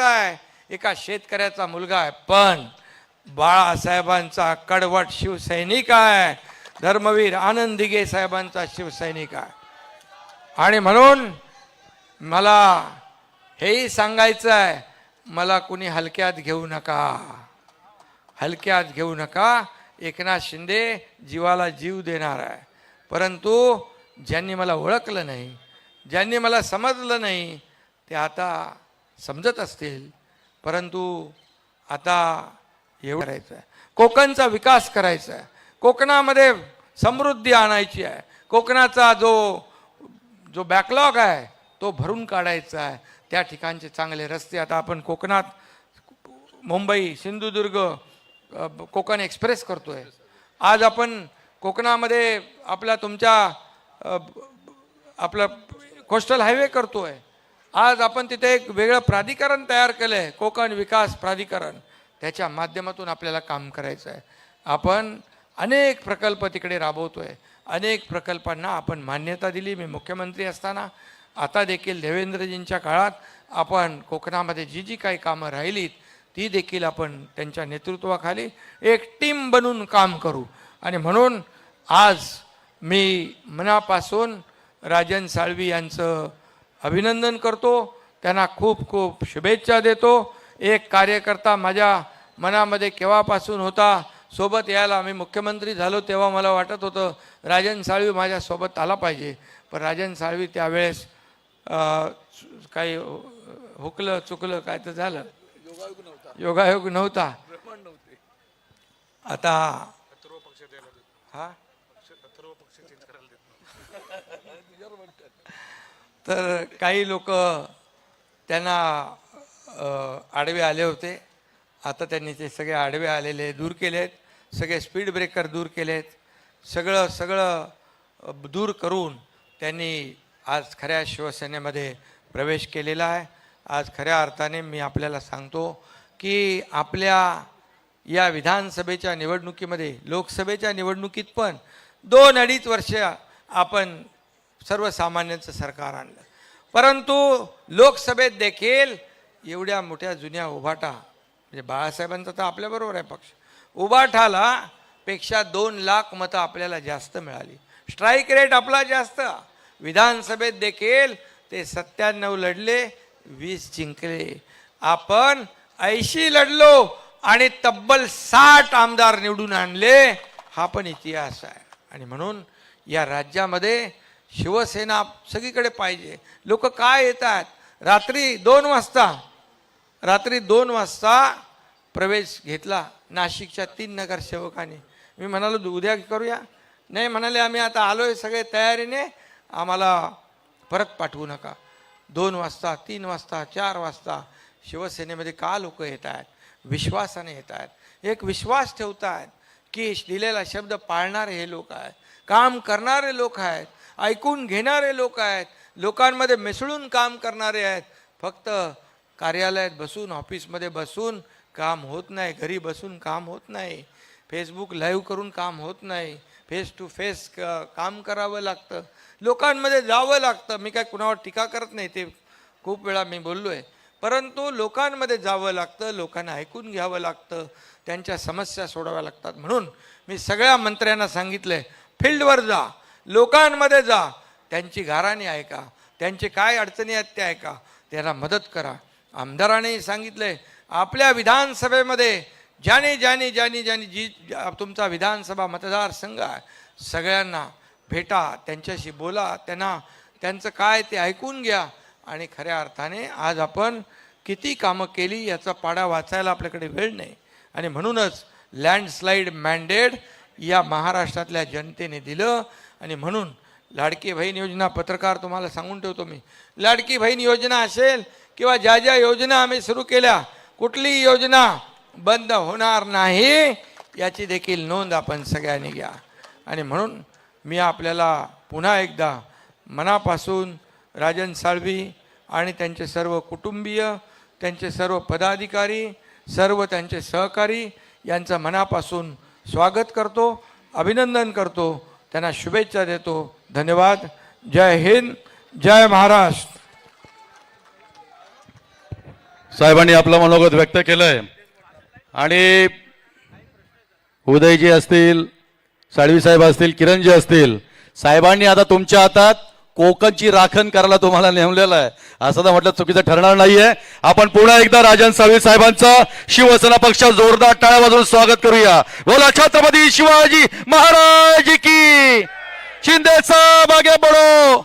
करताय एका शेतकऱ्याचा मुलगा आहे. पण बाळासाहेबांचा कडवट शिवसैनिक आहे. धर्मवीर आनंद साहेबांचा शिवसैनिक आहे. आणि म्हणून मला हेही सांगायचं आहे मला कुणी हलक्यात घेऊ नका. हलक्यात घेऊ नका. एकनाथ शिंदे जीवाला जीव देणार आहे. परंतु ज्यांनी मला ओळखलं नाही ज्यांनी मला समजलं नाही ते आता समजत असतील परंतु आता एवढं करायचं आहे. कोकणचा विकास करायचा आहे. कोकणामध्ये समृद्धी आणायची आहे. कोकणाचा जो जो बॅकलॉग आहे तो भरून काढायचा आहे. त्या ठिकाणचे चांगले रस्ते आता आपण कोकणात मुंबई सिंधुदुर्ग कोकण एक्सप्रेस करतो आहे आज आपण कोकणामध्ये आपला तुमच्या आपलं आपला कोस्टल हायवे करतो आहे आज आपण तिथे एक वेगळं प्राधिकरण तयार केलं आहे कोकण विकास प्राधिकरण. त्याच्या माध्यमातून आपल्याला काम करायचं आहे आपण अनेक प्रकल्प तिकडे राबवतो आहे अनेक प्रकल्पांना आपण मान्यता दिली. मी मुख्यमंत्री असताना आता देखील देवेंद्रजींच्या काळात आपण कोकणामध्ये जी जी काही कामं राहिलीत ती देखील आपण त्यांच्या नेतृत्वाखाली एक टीम बनून काम करू. आणि म्हणून आज मी मनापासून राजन साळवी यांचं अभिनंदन करतो त्यांना खूप खूप शुभेच्छा देतो. एक कार्यकर्ता माझ्या मनामध्ये केव्हापासून होता सोबत यायला मी मुख्यमंत्री झालो तेव्हा मला वाटत होतं राजन साळवी माझ्यासोबत आला पाहिजे. पण राजन साळवी त्यावेळेस काही हुकलं चुकलं काय तर झालं. योगायोग नव्हता. आता हा? तर काही लोक त्यांना आडवे आले होते. आता त्यांनी ते सगळे आडवे आलेले दूर केलेत. सगळे स्पीड ब्रेकर दूर केलेत. सगळं सगळं दूर करून त्यांनी आज खऱ्या शिवसेनेमध्ये प्रवेश केलेला आहे. आज खऱ्या अर्थाने मी आपल्याला सांगतो की आपल्या या विधानसभेच्या निवडणुकीमध्ये लोकसभेच्या निवडणुकीत पण दोन अडीच वर्ष आपण सर्वसामान्यांचं सरकार आणलं. परंतु लोकसभेत देखील एवढ्या मोठ्या जुन्या उभाटा म्हणजे बाळासाहेबांचा तर आपल्याबरोबर आहे पक्ष उभाठाला पेक्षा दोन लाख मतं आपल्याला जास्त मिळाली. स्ट्राईक रेट आपला जास्त. विधानसभेत देखील ते सत्त्याण्णव लढले वीस जिंकले. आपण ऐंशी लढलो आणि तब्बल साठ आमदार निवडून आणले हा पण इतिहास आहे. आणि म्हणून या राज्यामध्ये शिवसेना सगळीकडे पाहिजे. लोक काय येतात? रात्री दोन वाजता रात्री दोन वाजता प्रवेश घेतला नाशिकच्या तीन नगरसेवकांनी. मी म्हणालो उद्या करूया. नाही म्हणाले आम्ही आता आलो आहे सगळे तयारीने आम्हाला परत पाठवू नका. दोन वाजता तीन वाजता चार वाजता शिवसेनेमध्ये का लोक येत आहेत? विश्वासाने येत आहेत. एक विश्वास ठेवत आहेत की दिलेला शब्द पाळणारे हे लोक आहेत. काम करणारे लोक आहेत. ऐकून घेणारे लोक आहेत लोकांमध्ये मिसळून काम करणारे आहेत. फक्त कार्यालयात बसून ऑफिसमध्ये बसून काम होत नाही घरी बसून काम होत नाही. फेसबुक लाईव्ह करून काम होत नाही. फेस टू फेस काम करावं लागतं. लोकांमध्ये जावं लागतं. मी काय कुणावर टीका करत नाही ते खूप वेळा मी बोललो आहे परंतु लोकांमध्ये जावं लागतं लोकांना ऐकून घ्यावं लागतं त्यांच्या समस्या सोडाव्या लागतात. म्हणून मी सगळ्या मंत्र्यांना सांगितलं आहे फील्डवर जा. लोकांमध्ये जा. त्यांची गाराणी ऐका. त्यांचे काय अडचणी आहेत ते ऐका. त्यांना मदत करा. आमदाराने सांगितलं आहे आपल्या विधानसभेमध्ये ज्याने ज्याने ज्याने ज्याने जी ज्या- तुमचा विधानसभा मतदारसंघ आहे सगळ्यांना भेटा त्यांच्याशी बोला त्यांना त्यांचं काय ते ऐकून घ्या आणि खऱ्या अर्थाने आज आपण किती कामं केली याचा पाडा वाचायला आपल्याकडे वेळ नाही. आणि म्हणूनच लँडस्लाईड मॅन्डेट या महाराष्ट्रातल्या जनतेने दिलं. आणि म्हणून लाडकी बहीण योजना पत्रकार तुम्हाला सांगून ठेवतो मी. लाडकी बहीण योजना असेल किंवा ज्या ज्या योजना आम्ही सुरू केल्या कुठलीही योजना बंद होणार नाही याची देखील नोंद आपण सगळ्यांनी घ्या. आणि म्हणून मी आपल्याला पुन्हा एकदा मनापासून राजन साळवी आणि त्यांचे सर्व कुटुंबीय त्यांचे सर्व पदाधिकारी सर्व त्यांचे सहकारी यांचा मनापासून स्वागत करतो अभिनंदन करतो त्यांना शुभेच्छा देतो. धन्यवाद. जय हिंद जय महाराष्ट्र. साहेबांनी आपलं मनोगत व्यक्त केलंय. आणि उदयजी असतील साळवी साहेब असतील किरणजी असतील साहेबांनी आता तुमच्या हातात कोकणची राखण करायला तुम्हाला नेमलेलं आहे. असं तर म्हटलं चुकीचं ठरणार नाहीये. आपण पुन्हा एकदा राजन साळवी साहेबांचं शिवसेना पक्षात जोरदार टाळ्या वाजवून स्वागत करूया. बोला छत्रपती शिवाजी महाराज की. शिंदे साहेब आगे बडो